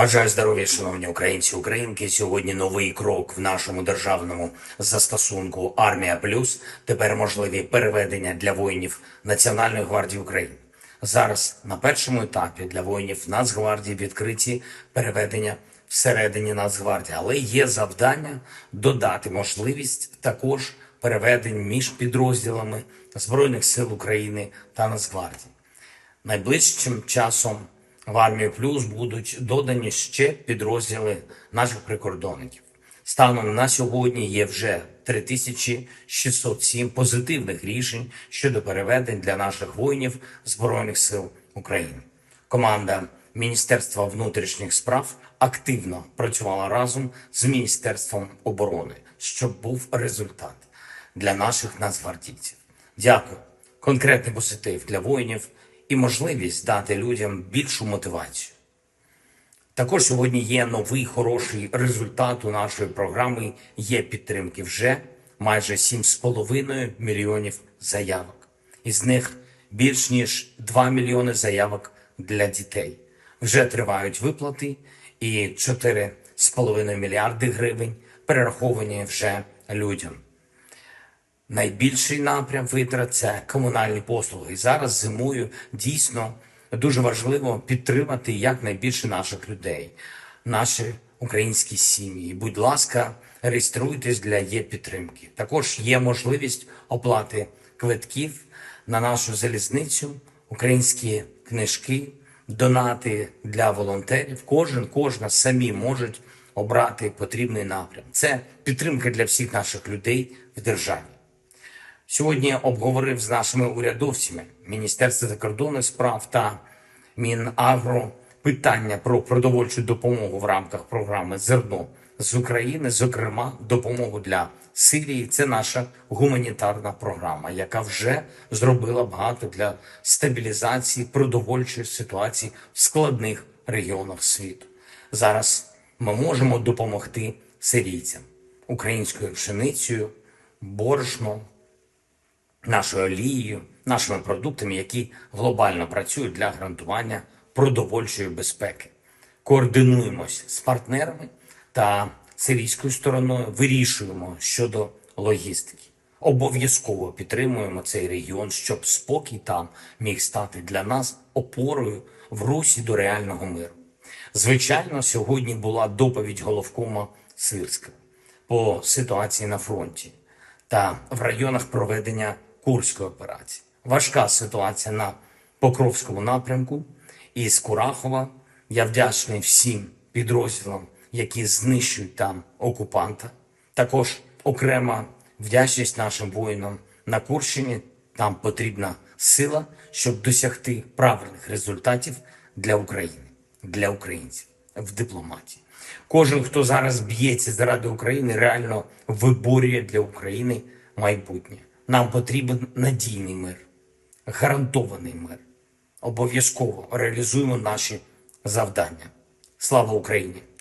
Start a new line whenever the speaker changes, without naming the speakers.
Бажаю здоров'я, шановні українці, українки. Сьогодні новий крок в нашому державному застосунку Армія Плюс. Тепер можливі переведення для воїнів Національної гвардії України. Зараз на першому етапі для воїнів Нацгвардії відкриті переведення всередині Нацгвардії, але є завдання додати можливість також переведень між підрозділами Збройних сил України та Нацгвардії. Найближчим часом в армію плюс будуть додані ще підрозділи наших прикордонників. Станом на сьогодні є вже 3607 позитивних рішень щодо переведень для наших воїнів Збройних сил України. Команда Міністерства внутрішніх справ активно працювала разом з Міністерством оборони, щоб був результат для наших нацгвардійців. Дякую. Конкретний позитив для воїнів і можливість дати людям більшу мотивацію. Також сьогодні є новий хороший результат у нашої програми. Є підтримки вже майже 7,5 мільйонів заявок. Із них більш ніж 2 мільйони заявок для дітей. Вже тривають виплати, і 4,5 мільярди гривень перераховані вже людям. Найбільший напрям витрат це комунальні послуги. І зараз зимою дійсно дуже важливо підтримати якнайбільше наших людей, наші українські сім'ї. Будь ласка, реєструйтесь для є підтримки. Також є можливість оплати квитків на нашу залізницю, українські книжки, донати для волонтерів. Кожен, кожна самі можуть обрати потрібний напрям. Це підтримка для всіх наших людей в державі. Сьогодні обговорив з нашими урядовцями Міністерства закордонних справ та Мінагро питання про продовольчу допомогу в рамках програми Зерно з України, зокрема, допомогу для Сирії. Це наша гуманітарна програма, яка вже зробила багато для стабілізації продовольчої ситуації в складних регіонах світу. Зараз ми можемо допомогти сирійцям українською пшеницею, борошном, нашою олією, нашими продуктами, які глобально працюють для гарантування продовольчої безпеки. Координуємось з партнерами та сирійською стороною, вирішуємо щодо логістики. Обов'язково підтримуємо цей регіон, щоб спокій там міг стати для нас опорою в русі до реального миру. Звичайно, сьогодні була доповідь головкома Сирського по ситуації на фронті та в районах проведення Курської операції. Важка ситуація на Покровському напрямку і з Курахова. Я вдячний всім підрозділам, які знищують там окупанта. Також окрема вдячність нашим воїнам на Курщині. Там потрібна сила, щоб досягти правильних результатів для України, для українців в дипломатії. Кожен, хто зараз б'ється заради України, реально виборює для України майбутнє. Нам потрібен надійний мир, гарантований мир. Обов'язково реалізуємо наші завдання. Слава Україні!